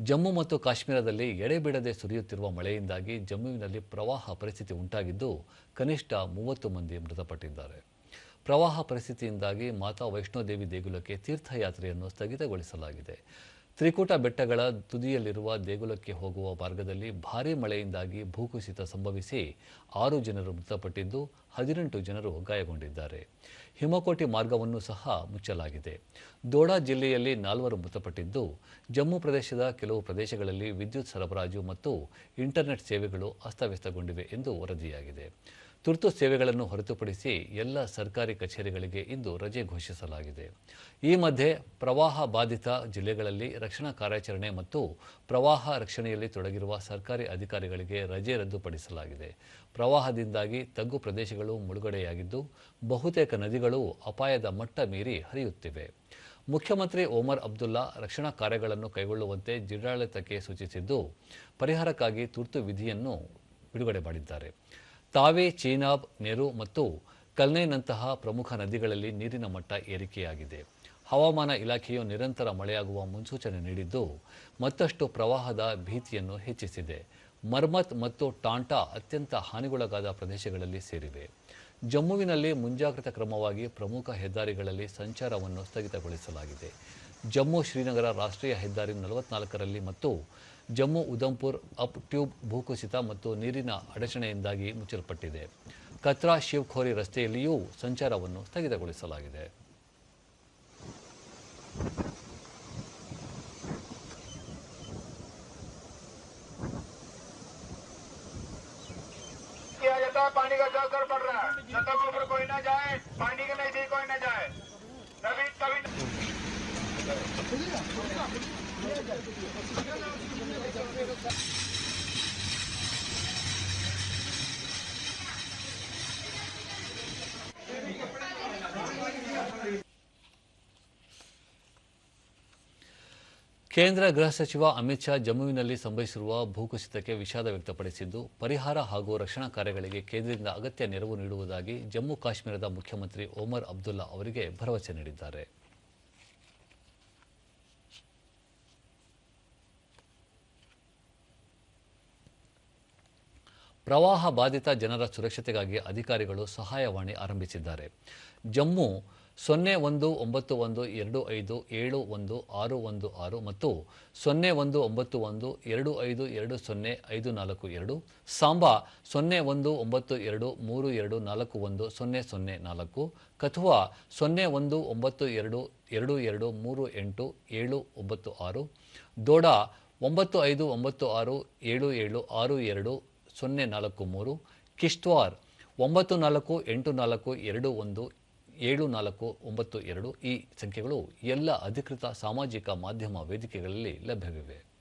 ಜಮ್ಮು ಮತ್ತು ಕಾಶ್ಮೀರದಲ್ಲಿ ಎಡೆಬಿಡದೆ ಸುರಿಯುತ್ತಿರುವ ಮಳೆಯಿಂದಾಗಿ ಜಮ್ಮುವಿನಲ್ಲಿ ಪ್ರವಾಹ ಪರಿಸ್ಥಿತಿ ಉಂಟಾಗಿದ್ದು, ಕನಿಷ್ಠ ಮೂವತ್ತು ಮಂದಿ ಮೃತಪಟ್ಟಿದ್ದಾರೆ. ಪ್ರವಾಹ ಪರಿಸ್ಥಿತಿಯಿಂದಾಗಿ ಮಾತಾ ವೈಷ್ಣೋದೇವಿ ದೇಗುಲಕ್ಕೆ ತೀರ್ಥಯಾತ್ರೆಯನ್ನು ಸ್ಥಗಿತಗೊಳಿಸಲಾಗಿದೆ. ತ್ರಿಕೂಟ ಬೆಟ್ಟಗಳ ತುದಿಯಲ್ಲಿರುವ ದೇಗುಲಕ್ಕೆ ಹೋಗುವ ಮಾರ್ಗದಲ್ಲಿ ಭಾರೀ ಮಳೆಯಿಂದಾಗಿ ಭೂಕುಸಿತ ಸಂಭವಿಸಿ ಆರು ಜನರು ಮೃತಪಟ್ಟಿದ್ದು ಹದಿನೆಂಟು ಜನರು ಗಾಯಗೊಂಡಿದ್ದಾರೆ. ಹಿಮಕೋಟಿ ಮಾರ್ಗವನ್ನು ಸಹ ಮುಚ್ಚಲಾಗಿದೆ. ದೋಡಾ ಜಿಲ್ಲೆಯಲ್ಲಿ ನಾಲ್ವರು ಮೃತಪಟ್ಟಿದ್ದು, ಜಮ್ಮು ಪ್ರದೇಶದ ಕೆಲವು ಪ್ರದೇಶಗಳಲ್ಲಿ ವಿದ್ಯುತ್ ಸರಬರಾಜು ಮತ್ತು ಇಂಟರ್ನೆಟ್ ಸೇವೆಗಳು ಅಸ್ತವ್ಯಸ್ತಗೊಂಡಿವೆ ಎಂದು ವರದಿಯಾಗಿದೆ. ತುರ್ತು ಸೇವೆಗಳನ್ನು ಹೊರತುಪಡಿಸಿ ಎಲ್ಲ ಸರ್ಕಾರಿ ಕಚೇರಿಗಳಿಗೆ ಇಂದು ರಜೆ ಘೋಷಿಸಲಾಗಿದೆ. ಈ ಮಧ್ಯೆ ಪ್ರವಾಹ ಬಾಧಿತ ಜಿಲ್ಲೆಗಳಲ್ಲಿ ರಕ್ಷಣಾ ಕಾರ್ಯಾಚರಣೆ ಮತ್ತು ಪ್ರವಾಹ ರಕ್ಷಣೆಯಲ್ಲಿ ತೊಡಗಿರುವ ಸರ್ಕಾರಿ ಅಧಿಕಾರಿಗಳಿಗೆ ರಜೆ ರದ್ದುಪಡಿಸಲಾಗಿದೆ. ಪ್ರವಾಹದಿಂದಾಗಿ ತಗ್ಗು ಪ್ರದೇಶಗಳು ಮುಳುಗಡೆಯಾಗಿದ್ದು, ಬಹುತೇಕ ನದಿಗಳು ಅಪಾಯದ ಮಟ್ಟ ಮೀರಿ ಹರಿಯುತ್ತಿವೆ. ಮುಖ್ಯಮಂತ್ರಿ ಓಮರ್ ಅಬ್ದುಲ್ಲಾ ರಕ್ಷಣಾ ಕಾರ್ಯಗಳನ್ನು ಕೈಗೊಳ್ಳುವಂತೆ ಜಿಲ್ಲಾಡಳಿತಕ್ಕೆ ಸೂಚಿಸಿದ್ದು, ಪರಿಹಾರಕ್ಕಾಗಿ ತುರ್ತು ವಿಧಿಯನ್ನು ಬಿಡುಗಡೆ ಮಾಡಿದ್ದಾರೆ. ತಾವೆ ಚೀನಾಬ್, ನೆರು ಮತ್ತು ಕಲ್ನೈನಂತಹ ಪ್ರಮುಖ ನದಿಗಳಲ್ಲಿ ನೀರಿನ ಮಟ್ಟ ಏರಿಕೆಯಾಗಿದೆ. ಹವಾಮಾನ ಇಲಾಖೆಯು ನಿರಂತರ ಮಳೆಯಾಗುವ ಮುನ್ಸೂಚನೆ ನೀಡಿದ್ದು, ಮತ್ತಷ್ಟು ಪ್ರವಾಹದ ಭೀತಿಯನ್ನು ಹೆಚ್ಚಿಸಿದೆ. ಮರ್ಮತ್ ಮತ್ತು ಟಾಂಟಾ ಅತ್ಯಂತ ಹಾನಿಗೊಳಗಾದ ಪ್ರದೇಶಗಳಲ್ಲಿ ಸೇರಿವೆ. ಜಮ್ಮುವಿನಲ್ಲಿ ಮುಂಜಾಗ್ರತಾ ಕ್ರಮವಾಗಿ ಪ್ರಮುಖ ಹೆದ್ದಾರಿಗಳಲ್ಲಿ ಸಂಚಾರವನ್ನು ಸ್ಥಗಿತಗೊಳಿಸಲಾಗಿದೆ. ಜಮ್ಮು ಶ್ರೀನಗರ ರಾಷ್ಟ್ರೀಯ ಹೆದ್ದಾರಿ ನಲವತ್ನಾಲ್ಕರಲ್ಲಿ ಮತ್ತು ಜಮ್ಮು ಉಧಂಪುರ್ ಅಪ್ ಟ್ಯೂಬ್ ಭೂಕುಸಿತ ಮತ್ತು ನೀರಿನ ಅಡಚಣೆಯಿಂದಾಗಿ ಮುಚ್ಚಲ್ಪಟ್ಟಿದೆ ಕತ್ರಾ ಶಿವಖೋರಿ ರಸ್ತೆಯಲ್ಲಿಯೂ ಸಂಚಾರವನ್ನು ಸ್ಥಗಿತಗೊಳಿಸಲಾಗಿದೆ किया जाता है पानी का जो असर पड़ रहा है छतों के ऊपर कोई ना जाए पानी के नजदीक कोई ना जाए तभी तभी ಕೇಂದ್ರ ಗೃಹ ಸಚಿವ ಅಮಿತ್ ಶಾ ಜಮ್ಮುವಿನಲ್ಲಿ ಸಂಭವಿಸಿರುವ ಭೂಕುಸಿತಕ್ಕೆ ವಿಷಾದ ವ್ಯಕ್ತಪಡಿಸಿದ್ದು, ಪರಿಹಾರ ಹಾಗೂ ರಕ್ಷಣಾ ಕಾರ್ಯಗಳಿಗೆ ಕೇಂದ್ರದಿಂದ ಅಗತ್ಯ ನೆರವು ನೀಡುವುದಾಗಿ ಜಮ್ಮು ಕಾಶ್ಮೀರದ ಮುಖ್ಯಮಂತ್ರಿ ಒಮರ್ ಅಬ್ದುಲ್ಲಾ ಅವರಿಗೆ ಭರವಸೆ ನೀಡಿದ್ದಾರೆ. ಪ್ರವಾಹ ಬಾಧಿತ ಜನರ ಸುರಕ್ಷತೆಗಾಗಿ ಅಧಿಕಾರಿಗಳು ಸಹಾಯವಾಣಿ ಆರಂಭಿಸಿದ್ದಾರೆ. ಜಮ್ಮು ಸೊನ್ನೆ ಒಂದು ಒಂಬತ್ತು ಒಂದು ಎರಡು ಐದು ಏಳು ಒಂದು ಆರು ಒಂದು ಆರು ಮತ್ತು ಸೊನ್ನೆ ಒಂದು ಒಂಬತ್ತು ಒಂದು ಎರಡು ಐದು ಎರಡು ಸೊನ್ನೆ ಐದು ನಾಲ್ಕು ಎರಡು, ಸಾಂಬಾ ಸೊನ್ನೆ ಒಂದು ಒಂಬತ್ತು ಎರಡು ಮೂರು ಎರಡು ನಾಲ್ಕು ಒಂದು ಸೊನ್ನೆ ಸೊನ್ನೆ ನಾಲ್ಕು, ಕಥುವಾ ಸೊನ್ನೆ ಒಂದು ಒಂಬತ್ತು ಎರಡು ಎರಡು ಎರಡು ಮೂರು ಎಂಟು ಏಳು ಒಂಬತ್ತು ಆರು, ದೋಡಾ ಒಂಬತ್ತು ಐದು ಒಂಬತ್ತು ಆರು ಏಳು ಏಳು ಆರು ಎರಡು ಸೊನ್ನೆ ನಾಲ್ಕು ಮೂರು, ಕಿಶ್ತ್ವಾರ್ ಒಂಬತ್ತು ನಾಲ್ಕು ಎಂಟು ನಾಲ್ಕು ಎರಡು ಒಂದು ಏಳು ನಾಲ್ಕು ಒಂಬತ್ತು ಎರಡು ಈ ಸಂಖ್ಯೆಗಳು ಎಲ್ಲ ಅಧಿಕೃತ ಸಾಮಾಜಿಕ ಮಾಧ್ಯಮ ವೇದಿಕೆಗಳಲ್ಲಿ ಲಭ್ಯವಿವೆ.